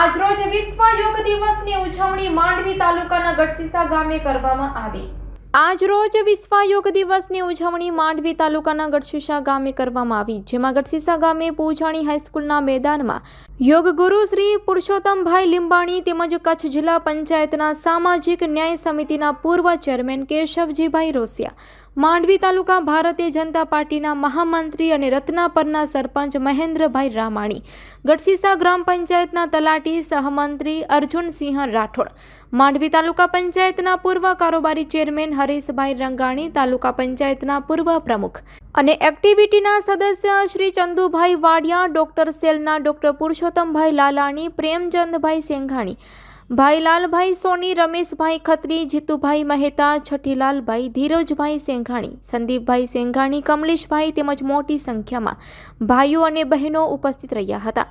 આજરોજ વિશ્વ યોગ દિવસની ઉજવણી માંડવી તાલુકાના ગઢસીસા ગામે કરવામાં આવી. આજરોજ વિશ્વ યોગ દિવસની ઉજવણી માંડવી તાલુકાના ગઢસીસા ગામે કરવામાં આવી, જેમાં ગઢસીસા ગામે પૂજાણી હાઈસ્કૂલના મેદાનમાં યોગ ગુરુ શ્રી પુરુષોત્તમભાઈ લીંબાણી તેમજ કચ્છ જિલ્લા પંચાયતના સામાજિક ન્યાય સમિતિના પૂર્વ ચેરમેન કેશવજીભાઈ રોસિયા માંડવી તાલુકા ભારતીય જનતા પાર્ટીના મહામંત્રી અને રત્નાપરના સરપંચ મહેન્દ્રભાઈ રામાણી ગઢસીસા ગ્રામ પંચાયતના તલાટી સહમંત્રી અર્જુનસિંહ રાઠોડ, માંડવી તાલુકા પંચાયતના પૂર્વ કારોબારી ચેરમેન હરીશભાઈ રંગાણી, તાલુકા પંચાયતના પૂર્વ પ્રમુખ અને એક્ટિવિટીના સદસ્ય શ્રી ચંદુભાઈ વાડિયા, ડોક્ટર સેલના ડોક્ટર પુરુષોત્તમભાઈ લાલાણી, પ્રેમચંદભાઈ સેંઘાણી ભાઈ લાલભાઈ સોની, રમેશભાઈ ખત્રી, જીતુભાઈ મહેતા, છઠ્ઠીલાલભાઈ ધીરજભાઈ સેંઘાણી, સંદીપભાઈ સેંઘાણી, કમલેશભાઈ તેમજ મોટી સંખ્યામાં ભાઈઓ અને બહેનો ઉપસ્થિત રહ્યા હતા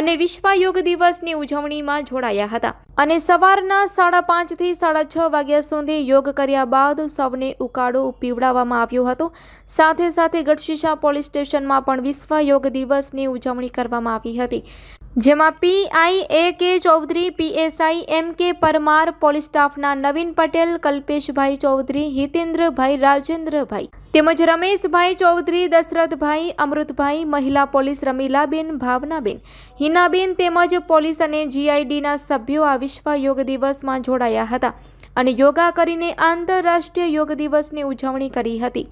અને વિશ્વ યોગ દિવસની ઉજવણીમાં જોડાયા હતા. અને સવારના સાડા પાંચથી સાડા છ વાગ્યા સુધી યોગ કર્યા બાદ સૌને ઉકાળો પીવડાવવામાં આવ્યો હતો. સાથે સાથે ગઢશીશા પોલીસ સ્ટેશનમાં પણ વિશ્વ યોગ દિવસની ઉજવણી કરવામાં આવી હતી. જેમાં પીઆઈ એ કે ચૌધરી પીએસઆઈ એમ કે પરમાર, પોલીસ સ્ટાફના નવીન પટેલ, કલ્પેશભાઈ ચૌધરી, હિતેન્દ્રભાઈ રાજેન્દ્રભાઈ તેમજ રમેશભાઈ ચૌધરી, દશરથભાઈ અમૃતભાઈ, મહિલા પોલીસ રમીલાબેન, ભાવનાબેન, હિનાબેન તેમજ પોલીસ અને જીઆઈડીના સભ્યો આ વિશ્વ યોગ દિવસમાં જોડાયા હતા અને યોગા કરીને આંતરરાષ્ટ્રીય યોગ દિવસની ઉજવણી કરી હતી.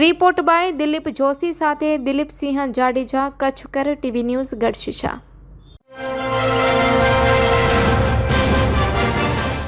રિપોર્ટ બાય દિલીપ જોશી સાથે દિલીપસિંહ જાડેજા કચ્છ કર ટીવી ન્યૂઝ, ગઢશીશા.